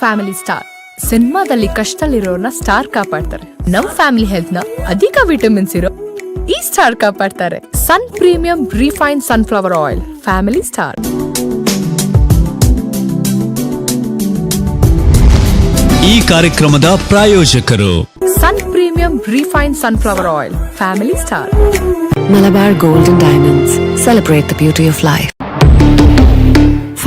Family star ಸಿನಿಮಾದಲ್ಲಿ ಕಷ್ಟದಲ್ಲಿರೋರ್ನ star ಕಾಪಾಡ್ತಾರೆ. ನಮ್ family ಹೆಲ್ತ್ನ ಅಧಿಕ ವಿಟಮಿನ್ಸ್ ಇರೋ ಈ star ಕಾಪಾಡ್ತಾರೆ. Sun premium refine sunflower oil family star ಈ ಕಾರ್ಯಕ್ರಮದ ಪ್ರಾಯೋಜಕರು. Sun premium refine sunflower oil family star Malabar golden diamonds celebrate the beauty of of life.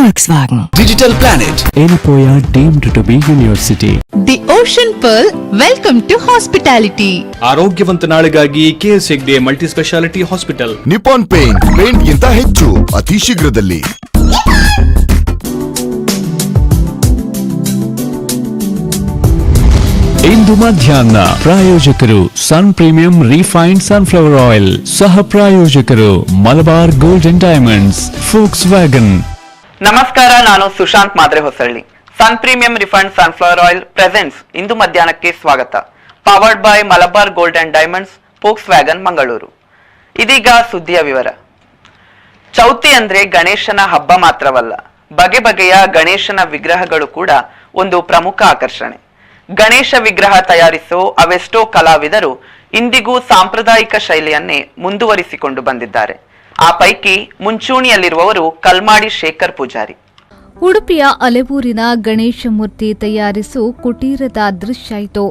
Volkswagen. Digital planet Anapoya deemed to be university. The ocean pearl welcome to hospitality ಆರೋಗ್ಯವಂತ ನಾಳೆಗಾಗಿ KS Hegde multi speciality hospital Nippon paint paint ಗಿಂತ ಹೆಚ್ಚು ಅತಿ ಶೀಘ್ರದಲ್ಲಿ. ಇಂದು ಮಧ್ಯಾಹ್ನ ಪ್ರಾಯೋಜಕರು sun premium refined sunflower oil ಸಹ ಪ್ರಾಯೋಜಕರು Malabar gold and diamonds Volkswagen ನಮಸ್ಕಾರ, ನಾನು Sushanth Madre Hosalli sun premium refined sunflower oil presents ಇಂದು ಮಧ್ಯಾಹ್ನಕ್ಕೆ ಸ್ವಾಗತ. Powered by Malabar gold and diamonds Volkswagen Mangaluru ಇದೀಗ ಸುದ್ದಿಯ ವಿವರ. ಚೌತಿ ಅಂದ್ರೆ ಗಣೇಶನ ಹಬ್ಬ ಮಾತ್ರವಲ್ಲ, ಬಗೆ ಬಗೆಯ ಗಣೇಶನ ವಿಗ್ರಹಗಳು ಕೂಡ ಒಂದು ಪ್ರಮುಖ ಆಕರ್ಷಣೆ. ಗಣೇಶ ವಿಗ್ರಹ ತಯಾರಿಸೋ ಅವೆಷ್ಟೋ ಕಲಾವಿದರು ಇಂದಿಗೂ ಸಾಂಪ್ರದಾಯಿಕ ಶೈಲಿಯನ್ನೇ ಮುಂದುವರಿಸಿಕೊಂಡು ಬಂದಿದ್ದಾರೆ. ಆ ಪೈಕಿ ಮುಂಚೂಣಿಯಲ್ಲಿರುವವರು ಕಲ್ಮಾಡಿ ಶೇಖರ್ ಪೂಜಾರಿ. ಉಡುಪಿಯ ಅಲೆಬೂರಿನ ಗಣೇಶ ಮೂರ್ತಿ ತಯಾರಿಸು ಕುಟೀರದ ದೃಶ್ಯ ಇತ್ತು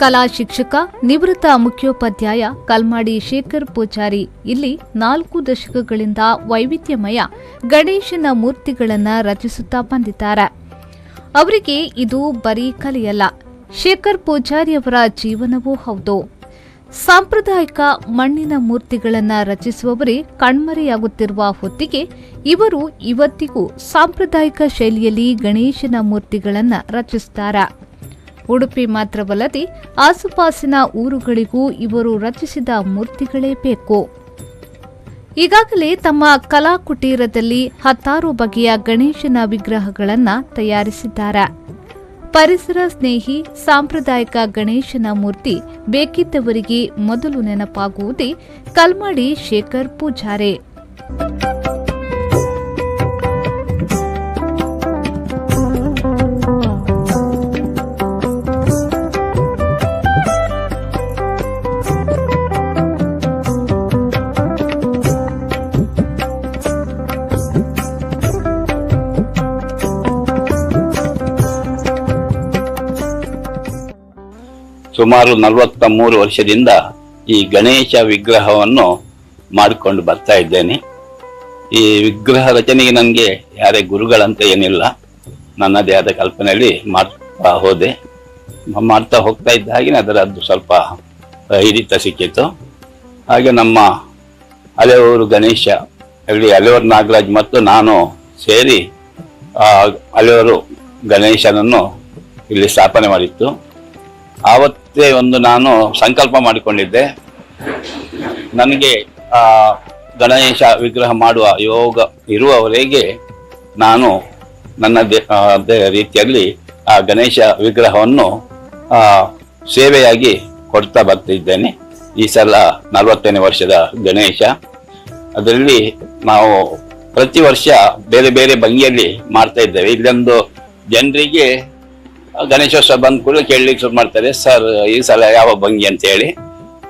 ಕಲಾ ಶಿಕ್ಷಕ, ನಿವೃತ್ತ ಮುಖ್ಯೋಪಾಧ್ಯಾಯ ಕಲ್ಮಾಡಿ ಶೇಖರ್ ಪೂಜಾರಿ ಇಲ್ಲಿ ನಾಲ್ಕು ದಶಕಗಳಿಂದ ವೈವಿಧ್ಯಮಯ ಗಣೇಶನ ಮೂರ್ತಿಗಳನ್ನು ರಚಿಸುತ್ತಾ ಬಂದಿದ್ದಾರೆ. ಅವರಿಗೆ ಇದು ಬರೀ ಕಲೆಯಲ್ಲ, ಶೇಖರ್ ಪೂಜಾರಿಯವರ ಜೀವನವೂ ಹೌದು. ಸಾಂಪ್ರದಾಯಿಕ ಮಣ್ಣಿನ ಮೂರ್ತಿಗಳನ್ನು ರಚಿಸುವವರೇ ಕಣ್ಮರೆಯಾಗುತ್ತಿರುವ ಹೊತ್ತಿಗೆ ಇವರು ಇವತ್ತಿಗೂ ಸಾಂಪ್ರದಾಯಿಕ ಶೈಲಿಯಲ್ಲಿ ಗಣೇಶನ ಮೂರ್ತಿಗಳನ್ನು ರಚಿಸುತ್ತಾರೆ ಉಡುಪಿ ಮಾತ್ರವಲ್ಲದೆ ಆಸುಪಾಸಿನ ಊರುಗಳಿಗೂ ಇವರು ರಚಿಸಿದ ಮೂರ್ತಿಗಳೇ ಬೇಕು. ಈಗಾಗಲೇ ತಮ್ಮ ಕಲಾಕುಟೀರದಲ್ಲಿ ಹತ್ತಾರು ಬಗೆಯ ಗಣೇಶನ ವಿಗ್ರಹಗಳನ್ನು ತಯಾರಿಸಿದ್ದಾರೆ. ಪರಿಸರ ಸ್ನೇಹಿ ಸಾಂಪ್ರದಾಯಿಕ ಗಣೇಶನ ಮೂರ್ತಿ ಬೇಕಿದ್ದವರಿಗೆ ಮೊದಲು ನೆನಪಾಗುವುದೇ ಕಲ್ಮಡಿ ಶೇಖರ್ ಪೂಜಾರೆ. ಸುಮಾರು ನಲವತ್ತ ಮೂರು ವರ್ಷದಿಂದ ಈ ಗಣೇಶ ವಿಗ್ರಹವನ್ನು ಮಾಡಿಕೊಂಡು ಬರ್ತಾ ಇದ್ದೇನೆ. ಈ ವಿಗ್ರಹ ರಚನೆಗೆ ನನಗೆ ಯಾರೇ ಗುರುಗಳಂತ ಏನಿಲ್ಲ. ನನ್ನದೇ ಆದ ಕಲ್ಪನೆಯಲ್ಲಿ ಮಾಡ್ತಾ ಹೋದೆ. ಮಾಡ್ತಾ ಹೋಗ್ತಾ ಇದ್ದ ಹಾಗೆ ಅದರದ್ದು ಸ್ವಲ್ಪ ಹಿಡಿತ ಸಿಕ್ಕಿತು. ಹಾಗೆ ನಮ್ಮ ಅಲೆಯೂರು ಗಣೇಶ ಅಲ್ಲಿ ಅಲೆಯೂರು ನಾಗರಾಜ್ ಮತ್ತು ನಾನು ಸೇರಿ ಅಲೆಯೂರು ಗಣೇಶನನ್ನು ಇಲ್ಲಿ ಸ್ಥಾಪನೆ ಮಾಡಿತ್ತು. ಆವತ್ತೇ ಒಂದು ನಾನು ಸಂಕಲ್ಪ ಮಾಡಿಕೊಂಡಿದ್ದೆ. ನನಗೆ, ಆ, ಗಣೇಶ ವಿಗ್ರಹ ಮಾಡುವ ಯೋಗ ಇರುವವರೆಗೆ ನಾನು ನನ್ನ ರೀತಿಯಲ್ಲಿ ಆ ಗಣೇಶ ವಿಗ್ರಹವನ್ನು ಸೇವೆಯಾಗಿ ಕೊಡ್ತಾ ಬರ್ತಿದ್ದೇನೆ. ಈ ಸಲ ನಲವತ್ತನೇ ವರ್ಷದ ಗಣೇಶ. ಅದರಲ್ಲಿ ನಾವು ಪ್ರತಿ ವರ್ಷ ಬೇರೆ ಬೇರೆ ಭಂಗಿಯಲ್ಲಿ ಮಾಡ್ತಾ ಇದ್ದೇವೆ. ಇಲ್ಲೊಂದು ಜನರಿಗೆ ಗಣೇಶೋತ್ಸವ ಬಂದ ಕೂಡ ಕೇಳಲಿಕ್ಕೆ ಶುರು ಮಾಡ್ತಾರೆ. ಸರ್, ಈ ಸಲ ಯಾವ ಭಂಗಿ? ಅಂತ ಹೇಳಿ.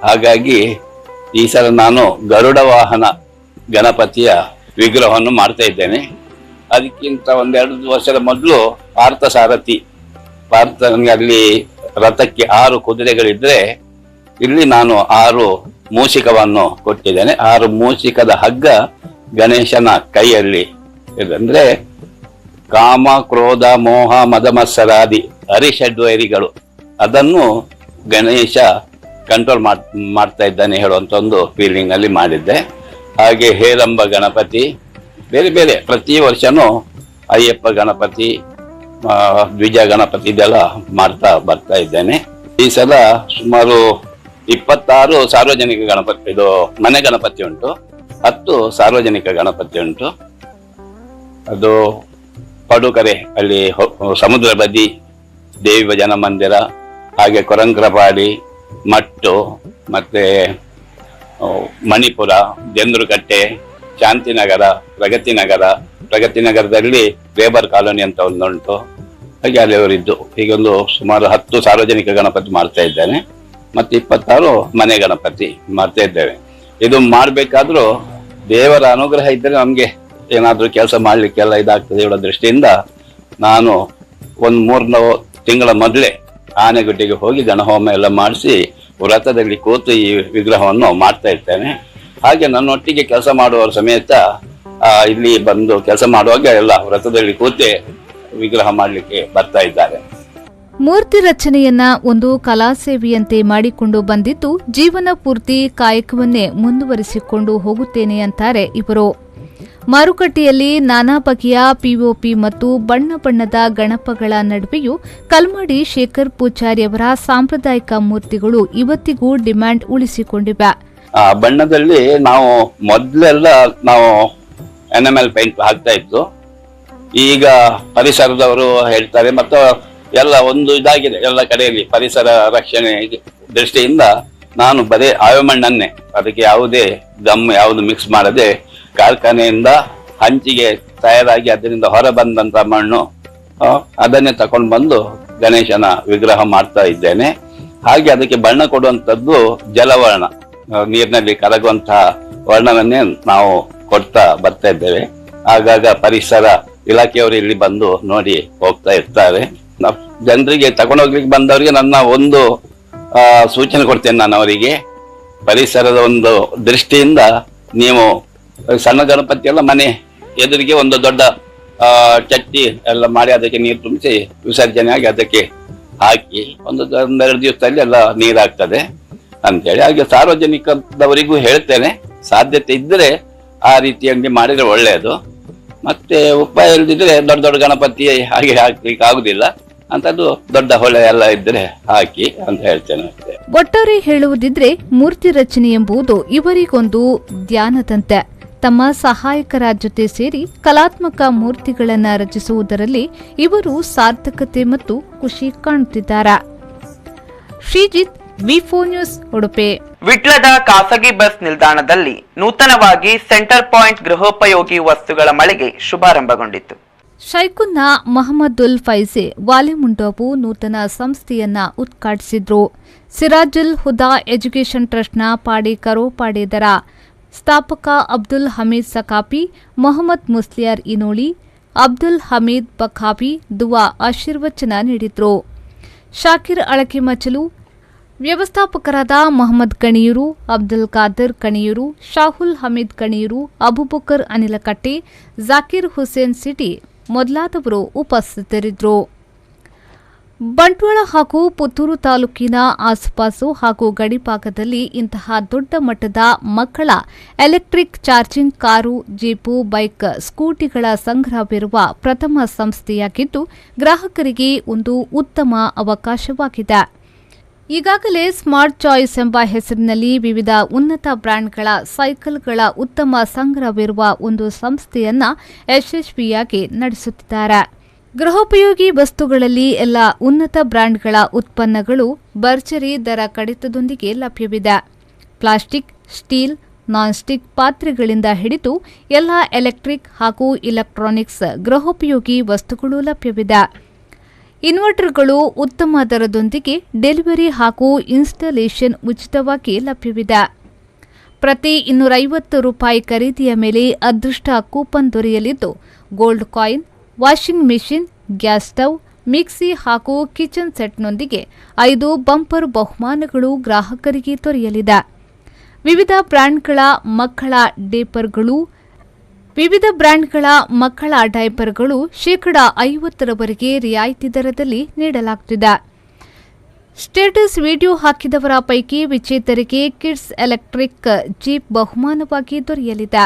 ಹಾಗಾಗಿ ಈ ಸಲ ನಾನು ಗರುಡ ವಾಹನ ಗಣಪತಿಯ ವಿಗ್ರಹವನ್ನು ಮಾಡ್ತಾ ಇದ್ದೇನೆ. ಅದಕ್ಕಿಂತ ಒಂದೆರಡು ವರ್ಷದ ಮೊದಲು ಪಾರ್ಥ ಸಾರಥಿ ಪಾರ್ಥ ಅಲ್ಲಿ ರಥಕ್ಕೆ ಆರು ಕುದುರೆಗಳಿದ್ರೆ ಇಲ್ಲಿ ನಾನು ಆರು ಮೂಷಿಕವನ್ನು ಕೊಟ್ಟಿದ್ದೇನೆ. ಆರು ಮೂಷಿಕದ ಹಗ್ಗ ಗಣೇಶನ ಕೈಯಲ್ಲಿ ಇದೆ ಅಂದ್ರೆ ಕಾಮ, ಕ್ರೋಧ, ಮೋಹ ಮದ ಮತ್ಸರಾದಿ ಹರಿಷಡ್ವೈರಿಗಳು ಅದನ್ನು ಗಣೇಶ ಕಂಟ್ರೋಲ್ ಮಾಡ್ತಾ ಇದ್ದಾನೆ ಹೇಳುವಂಥ ಒಂದು ಫೀಲಿಂಗ್ ಅಲ್ಲಿ ಮಾಡಿದ್ದೆ. ಹಾಗೆ ಹೇರಂಬ ಗಣಪತಿ, ಬೇರೆ ಬೇರೆ, ಪ್ರತಿ ವರ್ಷನೂ ಅಯ್ಯಪ್ಪ ಗಣಪತಿ ದ್ವಿಜ ಗಣಪತಿ ಇದೆಲ್ಲ ಮಾಡ್ತಾ ಬರ್ತಾ ಇದ್ದೇನೆ. ಈ ಸಲ ಸುಮಾರು ಇಪ್ಪತ್ತಾರು ಸಾರ್ವಜನಿಕ ಗಣಪತಿ, ಇದು ಮನೆ ಗಣಪತಿ ಉಂಟು. ಹತ್ತು ಸಾರ್ವಜನಿಕ ಗಣಪತಿ ಉಂಟು. ಅದು ಪಡುಕರೆ ಅಲ್ಲಿ ಸಮುದ್ರ ಬದಿ ದೇವಿ ಭಜನ ಮಂದಿರ, ಹಾಗೆ ಕೊರಂಗ್ರಪಾಡಿ, ಮಟ್ಟು, ಮತ್ತೆ ಮಣಿಪುರ, ಜಂದ್ರುಕಟ್ಟೆ, ಶಾಂತಿನಗರ ಪ್ರಗತಿ ನಗರ ಪ್ರಗತಿ ನಗರದಲ್ಲಿ ಲೇಬರ್ ಕಾಲೋನಿ ಅಂತ ಒಂದುಂಟು. ಹಾಗೆ ಅಲ್ಲಿಯವರಿದ್ದು ಈಗೊಂದು ಸುಮಾರು ಹತ್ತು ಸಾರ್ವಜನಿಕ ಗಣಪತಿ ಮಾಡ್ತಾ ಇದ್ದೇನೆ. ಮತ್ತೆ ಇಪ್ಪತ್ತಾರು ಮನೆ ಗಣಪತಿ ಮಾಡ್ತಾ ಇದ್ದೇವೆ. ಇದು ಮಾಡಬೇಕಾದ್ರೂ ದೇವರ ಅನುಗ್ರಹ ಇದ್ದರೆ ನಮ್ಗೆ ಏನಾದ್ರೂ ಕೆಲಸ ಮಾಡಲಿಕ್ಕೆಲ್ಲ ಇದಾಗ್ತದೆ ಇವಳ ದೃಷ್ಟಿಯಿಂದ ನಾನು ಒಂದು ಮೂರ್ನ ತಿಂಗಳ ಮೊದಲೇ ಆನೆಗುಡ್ಡೆಗೆ ಹೋಗಿ ಗಣಹೋಮ ಎಲ್ಲ ಮಾಡಿಸಿ ವ್ರತದಲ್ಲಿ ಕೂತು ಈ ವಿಗ್ರಹವನ್ನು ಮಾಡ್ತಾ ಇರ್ತೇನೆ. ಹಾಗೆ ನನ್ನೊಟ್ಟಿಗೆ ಕೆಲಸ ಮಾಡುವವರ ಸಮೇತ ಇಲ್ಲಿ ಬಂದು ಕೆಲಸ ಮಾಡುವಾಗ ಎಲ್ಲ ವ್ರತದಲ್ಲಿ ಕೂತೆ ವಿಗ್ರಹ ಮಾಡಲಿಕ್ಕೆ ಬರ್ತಾ ಇದ್ದಾರೆ. ಮೂರ್ತಿ ರಚನೆಯನ್ನ ಒಂದು ಕಲಾಸೇವೆಯಂತೆ ಮಾಡಿಕೊಂಡು ಬಂದಿದ್ದು ಜೀವನ ಪೂರ್ತಿ ಕಾಯಕವನ್ನೇ ಮುಂದುವರಿಸಿಕೊಂಡು ಹೋಗುತ್ತೇನೆ ಅಂತಾರೆ ಇವರು. ಮಾರುಕಟ್ಟೆಯಲ್ಲಿ ನಾನಾ ಬಗೆಯ ಪಿಒಪಿ ಮತ್ತು ಬಣ್ಣ ಬಣ್ಣದ ಗಣಪಗಳ ನಡುವೆಯೂ ಕಲ್ಮಡಿ ಶೇಖರ್ ಪೂಜಾರಿ ಅವರ ಸಾಂಪ್ರದಾಯಿಕ ಮೂರ್ತಿಗಳು ಇವತ್ತಿಗೂ ಡಿಮ್ಯಾಂಡ್ ಉಳಿಸಿಕೊಂಡಿವೆ. ಆ ಬಣ್ಣದಲ್ಲಿ ನಾವು ಮೊದಲೆಲ್ಲ ನಾವು ಎನ್ ಎಂ ಎಲ್ ಪೈಂಟ್ ಹಾಕ್ತಾ ಇದ್ದು, ಈಗ ಪರಿಸರದವರು ಹೇಳ್ತಾರೆ ಮತ್ತು ಎಲ್ಲ ಒಂದು ಇದಾಗಿದೆ, ಎಲ್ಲ ಕಡೆಯಲ್ಲಿ ಪರಿಸರ ರಕ್ಷಣೆ ದೃಷ್ಟಿಯಿಂದ ನಾನು ಬರೀ ಆಯಮಣ್ಣನ್ನೇ ಅದಕ್ಕೆ ಯಾವುದೇ ಗಮ್ ಯಾವುದು ಮಿಕ್ಸ್ ಮಾಡದೆ ಕಾರ್ಖಾನೆಯಿಂದ ಹಂಚಿಗೆ ತಯಾರಾಗಿ ಅದರಿಂದ ಹೊರ ಬಂದಂತ ಮಣ್ಣು ಅದನ್ನೇ ತಕೊಂಡು ಬಂದು ಗಣೇಶನ ವಿಗ್ರಹ ಮಾಡ್ತಾ ಇದ್ದೇನೆ. ಹಾಗೆ ಅದಕ್ಕೆ ಬಣ್ಣ ಕೊಡುವಂಥದ್ದು ಜಲವರ್ಣ. ನೀರಿನಲ್ಲಿ ಕರಗುವಂತಹ ವರ್ಣವನ್ನೇ ನಾವು ಕೊಡ್ತಾ ಬರ್ತಾ ಇದ್ದೇವೆ. ಆಗಾಗ ಪರಿಸರ ಇಲಾಖೆಯವರು ಇಲ್ಲಿ ಬಂದು ನೋಡಿ ಹೋಗ್ತಾ ಇರ್ತಾರೆ. ಜನರಿಗೆ ತಗೊಂಡೋಗ್ಲಿಕ್ಕೆ ಬಂದವರಿಗೆ ನನ್ನ ಒಂದು ಸೂಚನೆ ಕೊಡ್ತೇನೆ ನಾನು ಅವರಿಗೆ. ಪರಿಸರದ ಒಂದು ದೃಷ್ಟಿಯಿಂದ ನೀವು ಸಣ್ಣ ಗಣಪತಿ ಎಲ್ಲ ಮನೆ ಎದುರಿಗೆ ಒಂದು ದೊಡ್ಡ ಚಟ್ಟಿ ಎಲ್ಲ ಮಾಡಿ ಅದಕ್ಕೆ ನೀರು ತುಂಬಿಸಿ ವಿಸರ್ಜನೆ ಆಗಿ ಅದಕ್ಕೆ ಹಾಕಿ ಒಂದು ಒಂದೆರಡು ದಿವಸದಲ್ಲಿ ಎಲ್ಲ ನೀರಾಗ್ತದೆ ಅಂತೇಳಿ. ಹಾಗೆ ಸಾರ್ವಜನಿಕದವರಿಗೂ ಹೇಳ್ತೇನೆ, ಸಾಧ್ಯತೆ ಇದ್ದರೆ ಆ ರೀತಿಯಲ್ಲಿ ಮಾಡಿದ್ರೆ ಒಳ್ಳೆಯದು. ಮತ್ತೆ ಉಪಾಯ ಇಲ್ದಿದ್ರೆ ದೊಡ್ಡ ದೊಡ್ಡ ಗಣಪತಿ ಹಾಗೆ ಹಾಕ್ಲಿಕ್ಕೆ ಆಗುದಿಲ್ಲ. ಅಂತದ್ದು ದೊಡ್ಡ ಹೊಳೆ ಎಲ್ಲ ಇದ್ರೆ ಹಾಕಿ ಅಂತ ಹೇಳ್ತೇನೆ ಒಟ್ಟಾರೆ ಹೇಳುವುದಿದ್ರೆ ಮೂರ್ತಿ ರಚನೆ ಎಂಬುದು ಇವರಿಗೊಂದು ಧ್ಯಾನದಂತೆ. ತಮ್ಮ ಸಹಾಯಕರ ಜೊತೆ ಸೇರಿ ಕಲಾತ್ಮಕ ಮೂರ್ತಿಗಳನ್ನು ರಚಿಸುವುದರಲ್ಲಿ ಇವರು ಸಾರ್ಥಕತೆ ಮತ್ತು ಖುಷಿ ಕಾಣುತ್ತಿದ್ದಾರೆ. ಶ್ರೀಜಿತ್ ನ್ಯೂಸ್ ಉಡುಪಿ. ವಿಟ್ಲದ ಖಾಸಗಿ ಬಸ್ ನಿಲ್ದಾಣದಲ್ಲಿ ನೂತನವಾಗಿ ಸೆಂಟರ್ ಪಾಯಿಂಟ್ ಗೃಹೋಪಯೋಗಿ ವಸ್ತುಗಳ ಮಳಿಗೆ ಶುಭಾರಂಭಗೊಂಡಿತು ಶೈಖುನ್ನ ಮಹಮ್ಮದುಲ್ ಫೈಸೆ ವಾಲಿಮುಂಡೋಬು ನೂತನ ಸಂಸ್ಥೆಯನ್ನ ಉದ್ಘಾಟಿಸಿದ್ರು. ಸಿರಾಜುಲ್ ಹುದಾ ಎಜುಕೇಷನ್ ಟ್ರಸ್ಟ್ನ ಪಾಡಿ ಕರೋಪಾಡೇದರ ಸ್ಥಾಪಕ ಅಬ್ದುಲ್ ಹಮೀದ್ ಸಕಾಪಿ ಮೊಹಮ್ಮದ್ ಮುಸ್ಲಿಯಾರ್ ಇನೋಳಿ ಅಬ್ದುಲ್ ಹಮೀದ್ ಬಖಾಪಿ ದುವಾ ಆಶೀರ್ವಚನ ನೀಡಿದ್ರು. ಶಾಕಿರ್ ಅಳಕೆ ಮಚಲು, ವ್ಯವಸ್ಥಾಪಕರಾದ ಮೊಹಮ್ಮದ್ ಕಣಿಯೂರು, ಅಬ್ದುಲ್ ಖಾದರ್ ಕಣಿಯೂರು, ಶಾಹುಲ್ ಹಮೀದ್ ಕಣಿಯೂರು, ಅಬುಬಕರ್ ಅನಿಲಕಟ್ಟೆ, ಜಾಕಿರ್ ಹುಸೇನ್ ಸಿಟಿ ಮೊದಲಾದವರು ಉಪಸ್ಥಿತರಿದ್ದರು ಬಂಟ್ವಾಳ ಹಾಗೂ ಪುತ್ತೂರು ತಾಲೂಕಿನ ಆಸುಪಾಸು ಹಾಗೂ ಗಡಿಭಾಗದಲ್ಲಿ ಇಂತಹ ದೊಡ್ಡ ಮಟ್ಟದ ಮಕ್ಕಳ electric charging car, jeep, bike, ಸ್ಕೂಟಿಗಳ ಸಂಗ್ರಹವಿರುವ ಪ್ರಥಮ ಸಂಸ್ಥೆಯಾಗಿದ್ದು, ಗ್ರಾಹಕರಿಗೆ ಒಂದು ಉತ್ತಮ ಅವಕಾಶವಾಗಿದೆ. ಈಗಾಗಲೇ ಸ್ಮಾರ್ಟ್ ಚಾಯ್ಸ್ ಎಂಬ ಹೆಸರಿನಲ್ಲಿ ವಿವಿಧ ಉನ್ನತ ಬ್ರ್ಯಾಂಡ್ಗಳ ಸೈಕಲ್ಗಳ ಉತ್ತಮ ಸಂಗ್ರಹವಿರುವ ಒಂದು ಸಂಸ್ಥೆಯನ್ನ ಯಶಸ್ವಿಯಾಗಿ ನಡೆಸುತ್ತಿದ್ದಾರೆ. ಗೃಹೋಪಯೋಗಿ ವಸ್ತುಗಳಲ್ಲಿ ಎಲ್ಲ ಉನ್ನತ ಬ್ರ್ಯಾಂಡ್ಗಳ ಉತ್ಪನ್ನಗಳು ಭರ್ಜರಿ ದರ ಕಡಿತದೊಂದಿಗೆ ಲಭ್ಯವಿದೆ. ಪ್ಲಾಸ್ಟಿಕ್, ಸ್ಟೀಲ್ ನಾನ್ ಸ್ಟಿಕ್ ಪಾತ್ರೆಗಳಿಂದ ಹಿಡಿದು ಎಲ್ಲ ಎಲೆಕ್ಟ್ರಿಕ್ ಹಾಗೂ ಇಲೆಕ್ಟ್ರಾನಿಕ್ಸ್ ಗೃಹೋಪಯೋಗಿ ವಸ್ತುಗಳು ಲಭ್ಯವಿದೆ. ಇನ್ವರ್ಟರ್ಗಳು ಉತ್ತಮ ದರದೊಂದಿಗೆ ಡೆಲಿವರಿ ಹಾಗೂ ಇನ್ಸ್ಟಾಲೇಷನ್ ಉಚಿತವಾಗಿ ಲಭ್ಯವಿದೆ. ಪ್ರತಿ ಇನ್ನೂರೈವತ್ತು ರೂಪಾಯಿ ಖರೀದಿಯ ಮೇಲೆ ಅದೃಷ್ಟ coupon ದೊರೆಯಲಿದ್ದು, gold coin washing machine, gas stove, mixie ಹಾಗೂ ಕಿಚನ್ ಸೆಟ್ನೊಂದಿಗೆ ಐದು ಬಂಪರ್ ಬಹುಮಾನಗಳು ಗ್ರಾಹಕರಿಗೆ ದೊರೆಯಲಿದೆ. ವಿವಿಧ ಬ್ರ್ಯಾಂಡ್ಗಳ ಮಕ್ಕಳ ಡೇಪರ್ಗಳು, ವಿವಿಧ ಬ್ರ್ಯಾಂಡ್ಗಳ ಮಕ್ಕಳ ಡೈಪರ್ಗಳು ಶೇಕಡ ಐವತ್ತರವರೆಗೆ ರಿಯಾಯಿತಿ ದರದಲ್ಲಿ ನೀಡಲಾಗುತ್ತಿದೆ ಸ್ಟೇಟಸ್ ವಿಡಿಯೋ ಹಾಕಿದವರ ಪೈಕಿ ವಿಜೇತರಿಗೆ ಕಿಡ್ಸ್ ಎಲೆಕ್ಟ್ರಿಕ್ ಜೀಪ್ ಬಹುಮಾನವಾಗಿ ದೊರೆಯಲಿದೆ.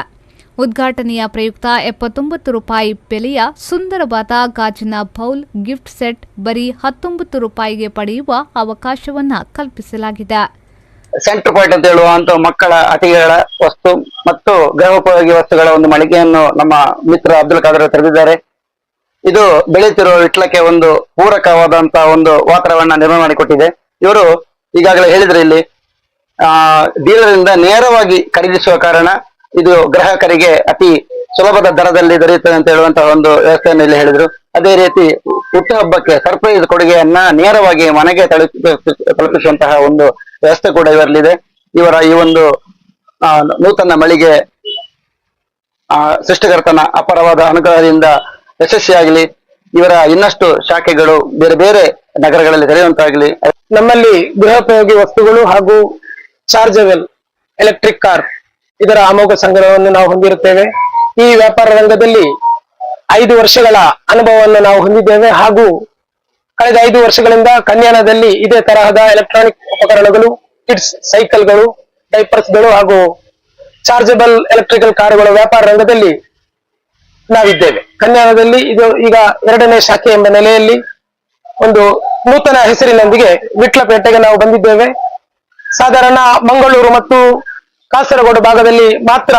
ಉದ್ಘಾಟನೆಯ ಪ್ರಯುಕ್ತ ಎಪ್ಪತ್ತೊಂಬತ್ತು ರೂಪಾಯಿ ಬೆಲೆಯ ಸುಂದರವಾದ ಗಾಜಿನ ಬೌಲ್ ಗಿಫ್ಟ್ ಸೆಟ್ ಬರೀ ಹತ್ತೊಂಬತ್ತು ರೂಪಾಯಿಗೆ ಪಡೆಯುವ ಅವಕಾಶವನ್ನ ಕಲ್ಪಿಸಲಾಗಿದೆ. ಸೆಂಟರ್ ಪಾಯಿಂಟ್ ಅಂತ ಹೇಳುವಂತ ಮಕ್ಕಳ ಅತಿಗಳ ವಸ್ತು ಮತ್ತು ಗೃಹೋಪಯೋಗಿ ವಸ್ತುಗಳ ಒಂದು ಮಳಿಗೆಯನ್ನು ನಮ್ಮ ಮಿತ್ರ ಅಬ್ದುಲ್ ಖಾದರ್ ತೆರೆದಿದ್ದಾರೆ. ಇದು ಬೆಳೆಯುತ್ತಿರುವ ವಿಟ್ಲಕ್ಕೆ ಒಂದು ಪೂರಕವಾದಂತಹ ಒಂದು ವಾತಾವರಣ ನಿರ್ಮಾಣ ಮಾಡಿಕೊಟ್ಟಿದೆ. ಇವರು ಈಗಾಗಲೇ ಹೇಳಿದ್ರೆ ಇಲ್ಲಿ, ಆ ಡೀಲರ್ ನೇರವಾಗಿ ಖರೀದಿಸುವ ಕಾರಣ ಇದು ಗ್ರಾಹಕರಿಗೆ ಅತಿ ಸುಲಭದ ದರದಲ್ಲಿ ದೊರೆಯುತ್ತದೆ ಅಂತ ಹೇಳುವಂತಹ ಒಂದು ವ್ಯವಸ್ಥೆಯನ್ನು ಇಲ್ಲಿ ಹೇಳಿದ್ರು. ಅದೇ ರೀತಿ ಹುಟ್ಟುಹಬ್ಬಕ್ಕೆ ಸರ್ಪ್ರೈಸ್ ಕೊಡುಗೆಯನ್ನ ನೇರವಾಗಿ ಮನೆಗೆ ತಲುಪಿ, ತಲುಪಿಸುವಂತಹ ಒಂದು ವ್ಯವಸ್ಥೆ ಕೂಡ ಇವರಲ್ಲಿದೆ. ಇವರ ಈ ಒಂದು ನೂತನ ಮಳಿಗೆ, ಆ, ಸೃಷ್ಟಿಕರ್ತನ ಅಪಾರವಾದ ಅನುಗ್ರಹದಿಂದ ಯಶಸ್ವಿಯಾಗಲಿ. ಇವರ ಇನ್ನಷ್ಟು ಶಾಖೆಗಳು ಬೇರೆ ಬೇರೆ ನಗರಗಳಲ್ಲಿ ತೆರೆಯುವಂತಾಗಲಿ ನಮ್ಮಲ್ಲಿ ಗೃಹೋಪಯೋಗಿ ವಸ್ತುಗಳು ಹಾಗೂ ಚಾರ್ಜಬಲ್ ಎಲೆಕ್ಟ್ರಿಕ್ ಕಾರ್ ಇದರ ಅಮೋಘ ಸಂಗ್ರಹವನ್ನು ನಾವು ಹೊಂದಿರುತ್ತೇವೆ. ಈ ವ್ಯಾಪಾರ ರಂಗದಲ್ಲಿ ಐದು ವರ್ಷಗಳ ಅನುಭವವನ್ನು ನಾವು ಹೊಂದಿದ್ದೇವೆ ಹಾಗೂ ಕಳೆದ ಐದು ವರ್ಷಗಳಿಂದ ಕನ್ಯಾನದಲ್ಲಿ ಇದೇ ತರಹದ ಎಲೆಕ್ಟ್ರಾನಿಕ್ ಉಪಕರಣಗಳು ಕಿಡ್ಸ್ ಸೈಕಲ್ಗಳು ಡೈಪರ್ಸ್ಗಳು ಹಾಗೂ ಚಾರ್ಜಬಲ್ ಎಲೆಕ್ಟ್ರಿಕಲ್ ಕಾರುಗಳ ವ್ಯಾಪಾರ ರಂಗದಲ್ಲಿ ನಾವಿದ್ದೇವೆ. ಕನ್ಯಾನದಲ್ಲಿ ಇದು ಈಗ ಎರಡನೇ ಶಾಖೆ ಎಂಬ ನೆಲೆಯಲ್ಲಿ ಒಂದು ನೂತನ ಹೆಸರಿನೊಂದಿಗೆ ವಿಟ್ಲಪೇಟೆಗೆ ನಾವು ಬಂದಿದ್ದೇವೆ. ಸಾಧಾರಣ ಮಂಗಳೂರು ಮತ್ತು ಕಾಸರಗೋಡು ಭಾಗದಲ್ಲಿ ಮಾತ್ರ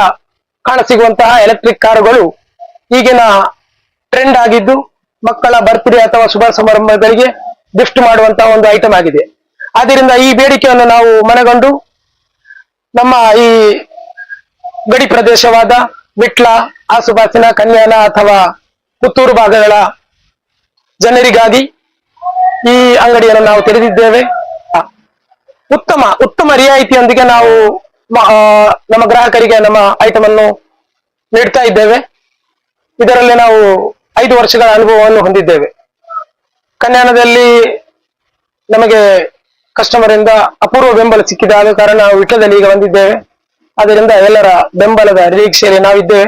ಕಾಣಸಿಗುವಂತಹ ಎಲೆಕ್ಟ್ರಿಕ್ ಕಾರುಗಳು ಈಗಿನ ಟ್ರೆಂಡ್ ಆಗಿದ್ದು, ಮಕ್ಕಳ ಬರ್ತ್ಡೇ ಅಥವಾ ಶುಭ ಸಮಾರಂಭಗಳಿಗೆ ಗಿಫ್ಟ್ ಮಾಡುವಂತಹ ಒಂದು ಐಟಮ್ ಆಗಿದೆ. ಆದ್ದರಿಂದ ಈ ಬೇಡಿಕೆಯನ್ನು ನಾವು ಮನಗಂಡು ನಮ್ಮ ಈ ಗಡಿ ಪ್ರದೇಶವಾದ ವಿಟ್ಲ, ಆಸುಪಾಸಿನ ಕನ್ಯಾನ ಅಥವಾ ಪುತ್ತೂರು ಭಾಗಗಳ ಜನರಿಗಾಗಿ ಈ ಅಂಗಡಿಯನ್ನು ನಾವು ತೆರೆದಿದ್ದೇವೆ. ಉತ್ತಮ ಉತ್ತಮ ರಿಯಾಯಿತಿಯೊಂದಿಗೆ ನಾವು ನಮ್ಮ ಗ್ರಾಹಕರಿಗೆ ನಮ್ಮ ಐಟಮ್ ಅನ್ನು ನೀಡ್ತಾ ಇದ್ದೇವೆ. ಇದರಲ್ಲಿ ನಾವು ಐದು ವರ್ಷಗಳ ಅನುಭವವನ್ನು ಹೊಂದಿದ್ದೇವೆ. ಕನ್ಯಾನದಲ್ಲಿ ನಮಗೆ ಕಸ್ಟಮರ್ ಇಂದ ಅಪೂರ್ವ ಬೆಂಬಲ ಸಿಕ್ಕಿದೆ ಆದ ಕಾರಣ ವಿಟ್ಲದಲ್ಲಿ ಈಗ ಬಂದಿದ್ದೇವೆ. ಅದರಿಂದ ಎಲ್ಲರ ಬೆಂಬಲದ ನಿರೀಕ್ಷೆಯಲ್ಲಿ ನಾವಿದ್ದೇವೆ.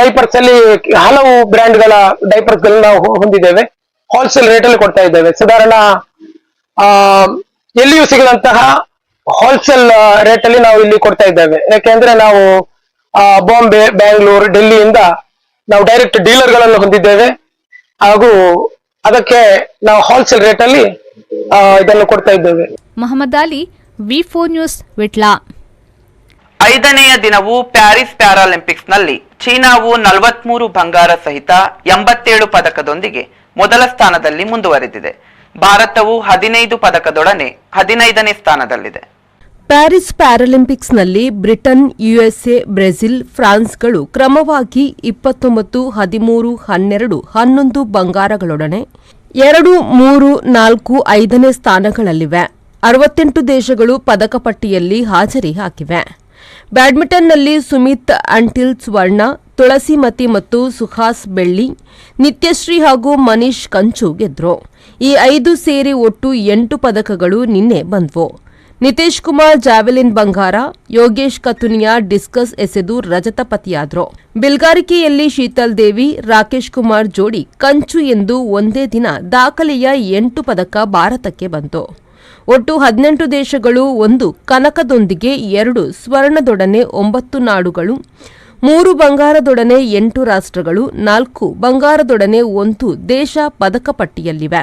ಡೈಪರ್ಸ್ ಅಲ್ಲಿ ಹಲವು ಬ್ರ್ಯಾಂಡ್ಗಳ ಡೈಪರ್ಸ್ ಗಳನ್ನ ನಾವು ಹೊಂದಿದ್ದೇವೆ. ಹೋಲ್ಸೇಲ್ ರೇಟ್ ಅಲ್ಲಿ ಕೊಡ್ತಾ ಇದ್ದೇವೆ. ಸಾಧಾರಣ ಎಲ್ಲಿಯೂ ಸಿಗದಂತಹ ಹೋಲ್ಸೇಲ್ ರೇಟ್ ಅಲ್ಲಿ ನಾವು ಇಲ್ಲಿ ಕೊಡ್ತಾ ಇದ್ದೇವೆ. ಯಾಕೆಂದ್ರೆ ನಾವು ಬಾಂಬೆ ಬ್ಯಾಂಗ್ಳೂರು ಡೆಲ್ಲಿಯಿಂದ ನಾವು ಡೈರೆಕ್ಟ್ ಡೀಲರ್ಗಳನ್ನು ಹೊಂದಿದ್ದೇವೆ. ಹಾಗೂ ಅದಕ್ಕೆ ನಾವು ಹೋಲ್ಸೇಲ್ ರೇಟ್ ಅಲ್ಲಿ ಇದನ್ನು ಕೊಡ್ತಾ ಇದ್ದೇವೆ. Mohammed Ali V four news Vitla ಐದನೆಯ ದಿನವು ಪ್ಯಾರಿಸ್ ಪ್ಯಾರಾಲಿಂಪಿಕ್ಸ್ನಲ್ಲಿ ಚೀನಾವು ನಲವತ್ಮೂರು ಬಂಗಾರ ಸಹಿತ ಎಂಬತ್ತೇಳು ಪದಕದೊಂದಿಗೆ ಮೊದಲ ಸ್ಥಾನದಲ್ಲಿ ಮುಂದುವರೆದಿದೆ. ಭಾರತವು ಹದಿನೈದು ಪದಕದೊಡನೆ ಹದಿನೈದನೇ ಸ್ಥಾನದಲ್ಲಿದೆ. ಪ್ಯಾರಿಸ್ ಪ್ಯಾರಾಲಿಂಪಿಕ್ಸ್ನಲ್ಲಿ ಬ್ರಿಟನ್, ಯುಎಸ್ಎ, ಬ್ರೆಜಿಲ್, ಫ್ರಾನ್ಸ್ಗಳು ಕ್ರಮವಾಗಿ ಇಪ್ಪತ್ತೊಂಬತ್ತು, ಹದಿಮೂರು, ಹನ್ನೆರಡು, ಹನ್ನೊಂದು ಬಂಗಾರಗಳೊಡನೆ ಎರಡು, ಮೂರು, ನಾಲ್ಕು, ಐದನೇ ಸ್ಥಾನಗಳಲ್ಲಿವೆ. ಅರವತ್ತೆಂಟು ದೇಶಗಳು ಪದಕ ಪಟ್ಟಿಯಲ್ಲಿ ಹಾಜರಿ ಹಾಕಿವೆ. ಬ್ಯಾಡ್ಮಿಂಟನ್ನಲ್ಲಿ ಸುಮಿತ್, ಅಂಟಿಲ್, ಸ್ವರ್ಣ ತುಳಸಿಮತಿ ಮತ್ತು ಸುಹಾಸ್ ಬೆಳ್ಳಿ, ನಿತ್ಯಶ್ರೀ ಹಾಗೂ ಮನೀಶ್ ಕಂಚು ಗೆದ್ರು. ಈ ಐದು ಸೇರಿ ಒಟ್ಟು ಎಂಟು ಪದಕಗಳು ನಿನ್ನೆ ಬಂದ್ವು. ನಿತೇಶ್ ಕುಮಾರ್, ಜಾವೆಲಿನ್ ಬಂಗಾರ, ಯೋಗೇಶ್ ಕತುನಿಯಾ ಡಿಸ್ಕಸ್ ಎಸೆದು ರಜತಪತಿಯಾದ್ರು ಬಿಲ್ಗಾರಿಕೆಯಲ್ಲಿ ಶೀತಲ್ ದೇವಿ, ರಾಕೇಶ್ ಕುಮಾರ್ ಜೋಡಿ ಕಂಚು ಎಂದು ಒಂದೇ ದಿನ ದಾಖಲೆಯ ಎಂಟು ಪದಕ ಭಾರತಕ್ಕೆ ಬಂತು. ಒಟ್ಟು ಹದಿನೆಂಟು ದೇಶಗಳು ಒಂದು ಕನಕದೊಂದಿಗೆ ಎರಡು ಸ್ವರ್ಣದೊಡನೆ ಒಂಬತ್ತು ನಾಡುಗಳು, ಮೂರು ಬಂಗಾರದೊಡನೆ ಎಂಟು ರಾಷ್ಟ್ರಗಳು, ನಾಲ್ಕು ಬಂಗಾರದೊಡನೆ ಒಂದು ದೇಶ ಪದಕ ಪಟ್ಟಿಯಲ್ಲಿವೆ.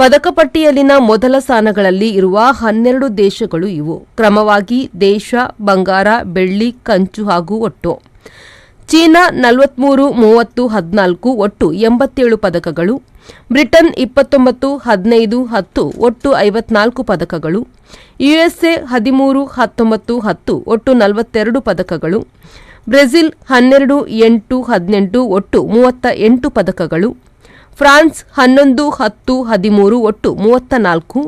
ಪದಕ ಪಟ್ಟಿಯಲ್ಲಿನ ಮೊದಲ ಸ್ಥಾನಗಳಲ್ಲಿ ಇರುವ ಹನ್ನೆರಡು ದೇಶಗಳು ಇವು. ಕ್ರಮವಾಗಿ ದೇಶ, ಬಂಗಾರ, ಬೆಳ್ಳಿ, ಕಂಚು ಹಾಗೂ ಒಟ್ಟು. ಚೀನಾ ನಲವತ್ಮೂರು, ಮೂವತ್ತು, ಹದಿನಾಲ್ಕು, ಒಟ್ಟು ಎಂಬತ್ತೇಳು ಪದಕಗಳು. ಬ್ರಿಟನ್ ಇಪ್ಪತ್ತೊಂಬತ್ತು, ಹದಿನೈದು, ಹತ್ತು, ಒಟ್ಟು ಐವತ್ನಾಲ್ಕು ಪದಕಗಳು. ಯುಎಸ್ಎ ಹದಿಮೂರು, ಹತ್ತೊಂಬತ್ತು, ಹತ್ತು, ಒಟ್ಟು ನಲವತ್ತೆರಡು ಪದಕಗಳು. ಬ್ರೆಜಿಲ್ ಹನ್ನೆರಡು, ಎಂಟು, ಹದಿನೆಂಟು, ಒಟ್ಟು ಮೂವತ್ತ ಎಂಟು ಪದಕಗಳು. ಫ್ರಾನ್ಸ್ ಹನ್ನೊಂದು, ಹತ್ತು, ಹದಿಮೂರು, ಒಟ್ಟು ಮೂವತ್ತ ನಾಲ್ಕು.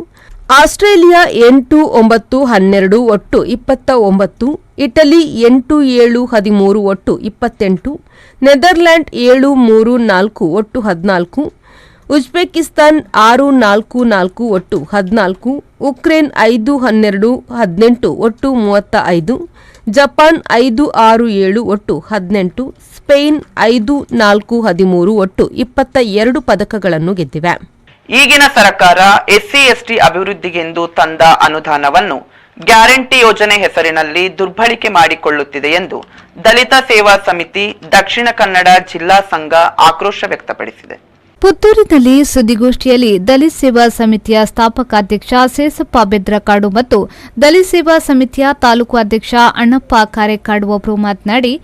ಆಸ್ಟ್ರೇಲಿಯಾ ಎಂಟು, ಒಂಬತ್ತು, ಹನ್ನೆರಡು, ಒಟ್ಟು ಇಪ್ಪತ್ತ ಒಂಬತ್ತು. ಇಟಲಿ ಎಂಟು, ಏಳು, ಹದಿಮೂರು, ಒಟ್ಟು ಇಪ್ಪತ್ತೆಂಟು. ನೆದರ್ಲ್ಯಾಂಡ್ ಏಳು, ಮೂರು, ನಾಲ್ಕು, ಒಟ್ಟು ಹದಿನಾಲ್ಕು. ಉಜ್ಬೇಕಿಸ್ತಾನ್ ಆರು, ನಾಲ್ಕು ನಾಲ್ಕು, ಒಟ್ಟು ಹದಿನಾಲ್ಕು. ಉಕ್ರೇನ್ ಐದು, ಹನ್ನೆರಡು, ಹದಿನೆಂಟು, ಒಟ್ಟು ಮೂವತ್ತ ಐದು. ಜಪಾನ್ ಐದು, ಆರು, ಏಳು, ಒಟ್ಟು ಹದಿನೆಂಟು. ಸ್ಪೇನ್ ಐದು ನಾಲ್ಕು ಹದಿಮೂರು ಒಟ್ಟು ಇಪ್ಪತ್ತ ಎರಡು ಪದಕಗಳನ್ನು ಗೆದ್ದಿವೆ. ಈಗಿನ ಸರ್ಕಾರ ಎಸ್ಸಿ ಎಸ್ಟಿ ಅಭಿವೃದ್ಧಿಗೆಂದು ತಂದ ಅನುದಾನವನ್ನು ಗ್ಯಾರಂಟಿ ಯೋಜನೆ ಹೆಸರಿನಲ್ಲಿ ದುರ್ಬಳಕೆ ಮಾಡಿಕೊಳ್ಳುತ್ತಿದೆ ಎಂದು ದಲಿತ ಸೇವಾ ಸಮಿತಿ ದಕ್ಷಿಣ ಕನ್ನಡ ಜಿಲ್ಲಾ ಸಂಘ ಆಕ್ರೋಶ ವ್ಯಕ್ತಪಡಿಸಿದೆ. ಪುತ್ತೂರಿನಲ್ಲಿ ಸುದ್ದಿಗೋಷ್ಠಿಯಲ್ಲಿ ದಲಿತ್ ಸೇವಾ ಸಮಿತಿಯ ಸ್ಥಾಪಕಾಧ್ಯಕ್ಷ ಸೇಸಪ್ಪ ಬೆದ್ರಕಾಡು ಮತ್ತು ದಲಿತ್ ಸೇವಾ ಸಮಿತಿಯ ತಾಲೂಕು ಅಧ್ಯಕ್ಷ ಅಣ್ಣಪ್ಪ ಕಾರೆಕಾಡು ಒಬ್ಬರು ಮಾತನಾಡಿ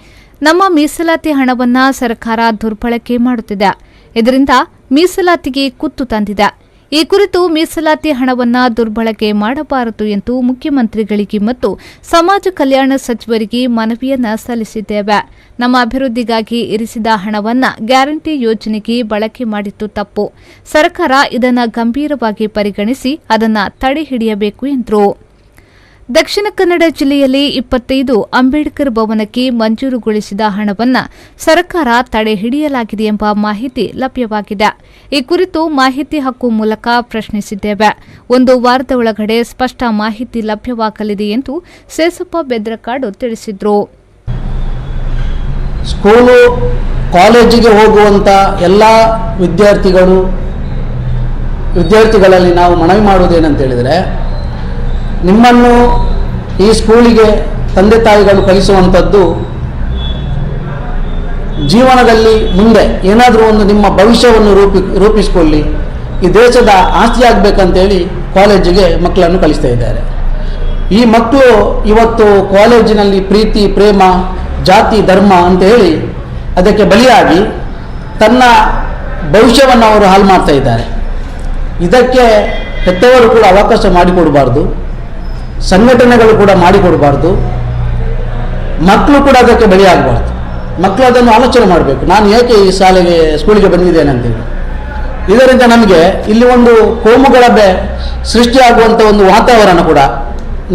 ನಮ್ಮ ಮೀಸಲಾತಿ ಹಣವನ್ನ ಸರ್ಕಾರ ದುರ್ಬಳಕೆ ಮಾಡುತ್ತಿದೆ. ಇದರಿಂದ ಮೀಸಲಾತಿಗೆ ಕುತ್ತು ತಂದಿದೆ. ಈ ಕುರಿತು ಮೀಸಲಾತಿ ಹಣವನ್ನ ದುರ್ಬಳಕೆ ಮಾಡಬಾರದು ಎಂದು ಮುಖ್ಯಮಂತ್ರಿಗಳಿಗೆ ಮತ್ತು ಸಮಾಜ ಕಲ್ಯಾಣ ಸಚಿವರಿಗೆ ಮನವಿಯನ್ನ ಸಲ್ಲಿಸಿದ್ದೇವೆ. ನಮ್ಮ ಅಭಿವೃದ್ಧಿಗಾಗಿ ಇರಿಸಿದ ಹಣವನ್ನ ಗ್ಯಾರಂಟಿ ಯೋಜನೆಗೆ ಬಳಕೆ ಮಾಡಿತ್ತು ತಪ್ಪು. ಸರ್ಕಾರ ಇದನ್ನು ಗಂಭೀರವಾಗಿ ಪರಿಗಣಿಸಿ ಅದನ್ನು ತಡೆ ಹಿಡಿಯಬೇಕು ಎಂದರು. ದಕ್ಷಿಣ ಕನ್ನಡ ಜಿಲ್ಲೆಯಲ್ಲಿ ಇಪ್ಪತ್ತೈದು ಅಂಬೇಡ್ಕರ್ ಭವನಕ್ಕೆ ಮಂಜೂರುಗೊಳಿಸಿದ ಹಣವನ್ನು ಸರ್ಕಾರ ತಡೆ ಹಿಡಿಯಲಾಗಿದೆ ಎಂಬ ಮಾಹಿತಿ ಲಭ್ಯವಾಗಿದೆ. ಈ ಕುರಿತು ಮಾಹಿತಿ ಹಕ್ಕು ಮೂಲಕ ಪ್ರಶ್ನಿಸಿದ್ದೇವೆ. ಒಂದು ವಾರದ ಒಳಗಡೆ ಸ್ಪಷ್ಟ ಮಾಹಿತಿ ಲಭ್ಯವಾಗಲಿದೆ ಎಂದು ಸೇಸಪ್ಪ ಬೆದ್ರಕಾಡು ತಿಳಿಸಿದರು. ಸ್ಕೂಲು, ಕಾಲೇಜಿಗೆ ಹೋಗುವಂಥ ಎಲ್ಲ ವಿದ್ಯಾರ್ಥಿಗಳು, ವಿದ್ಯಾರ್ಥಿಗಳಲ್ಲಿ ನಾವು ಮನವಿ ಮಾಡುವುದೇನಂತ ಹೇಳಿದರೆ ನಿಮ್ಮನ್ನು ಈ ಸ್ಕೂಲಿಗೆ ತಂದೆ ತಾಯಿಗಳು ಕಲಿಸುವಂಥದ್ದು ಜೀವನದಲ್ಲಿ ಮುಂದೆ ಏನಾದರೂ ಒಂದು ನಿಮ್ಮ ಭವಿಷ್ಯವನ್ನು ರೂಪಿ, ರೂಪಿಸಿಕೊಳ್ಳಿ. ಈ ದೇಶದ ಆಸ್ತಿ ಆಗಬೇಕಂತೇಳಿ ಕಾಲೇಜಿಗೆ ಮಕ್ಕಳನ್ನು ಕಲಿಸ್ತಾ ಇದ್ದಾರೆ. ಈ ಮಕ್ಕಳು ಇವತ್ತು ಕಾಲೇಜಿನಲ್ಲಿ ಪ್ರೀತಿ, ಪ್ರೇಮ, ಜಾತಿ, ಧರ್ಮ ಅಂತ ಹೇಳಿ ಅದಕ್ಕೆ ಬಲಿಯಾಗಿ ತನ್ನ ಭವಿಷ್ಯವನ್ನು ಅವರು ಹಾಳು ಮಾಡ್ತಾ ಇದ್ದಾರೆ. ಇದಕ್ಕೆ ಹೆತ್ತವರು ಕೂಡ ಅವಕಾಶ ಮಾಡಿಕೊಡಬಾರ್ದು. ಸಂಘಟನೆಗಳು ಕೂಡ ಮಾಡಿಕೊಡಬಾರ್ದು. ಮಕ್ಕಳು ಕೂಡ ಅದಕ್ಕೆ ಬಲಿಯಾಗಬಾರ್ದು. ಮಕ್ಕಳು ಅದನ್ನು ಆಲೋಚನೆ ಮಾಡಬೇಕು. ನಾನು ಏಕೆ ಈ ಶಾಲೆಗೆ, ಸ್ಕೂಲಿಗೆ ಬಂದಿದ್ದೇನೆ ಅಂತೇಳಿ. ಇದರಿಂದ ನಮಗೆ ಇಲ್ಲಿ ಒಂದು ಕೋಮುಗಲಭೆ ಸೃಷ್ಟಿಯಾಗುವಂಥ ಒಂದು ವಾತಾವರಣ ಕೂಡ